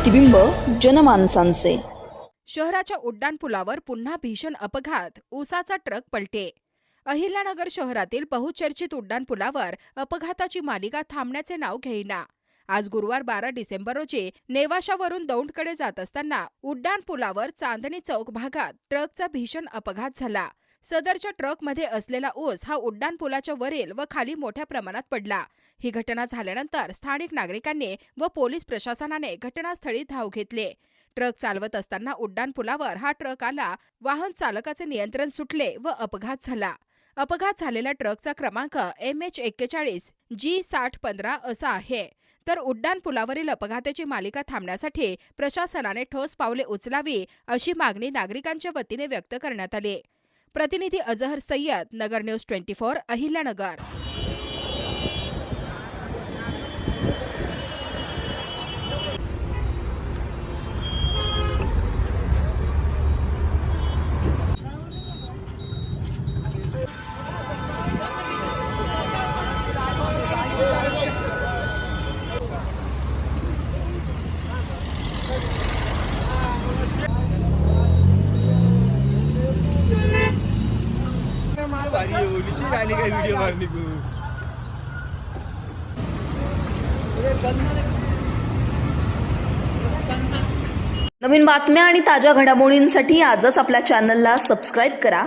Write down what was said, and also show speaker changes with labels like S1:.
S1: प्रतिबिंब जनमानसांचे.
S2: शहराच्या उड्डाणपुलावर पुन्हा भीषण अपघात ऊसाचा ट्रक पलटे. अहिल्यानगर शहरातील बहुचर्चित उड्डाणपुलावर अपघाताची मालिका थांबण्याचे नाव घेईना. आज गुरुवार बारा डिसेंबर रोजी नेवाशावरून दौंडकडे जात असताना उड्डाणपुलावर चांदणी चौक भागात ट्रकचा भीषण अपघात झाला. सदरच्या ट्रकमध्ये असलेला ऊस हा उड्डाणपुलाच्या वरील व खाली मोठ्या प्रमाणात पडला. ही घटना झाल्यानंतर स्थानिक नागरिकांनी व पोलीस प्रशासनाने घटनास्थळी धाव घेतले. ट्रक चालवत असताना उड्डाणपुलावर हा ट्रक आला वाहन चालकाचे नियंत्रण सुटले व अपघात झाला. अपघात झालेल्या ट्रकचा क्रमांक एम एच एक्केचाळीस जी साठ पंधरा असा आहे. तर उड्डाणपुलावरील अपघाताची मालिका थांबण्यासाठी प्रशासनाने ठोस पावले उचलावी अशी मागणी नागरिकांच्या वतीने व्यक्त करण्यात आली. प्रतिनिधी Azhar Sayyed Nagar news twenty four Ahilyanagar.
S3: भारी आहे ओलीची आली काय व्हिडिओ मारणी तू
S1: नवीन बातम्या आणि ताज्या घडामोडींसाठी आजच आपल्या चॅनलला सबस्क्राईब करा.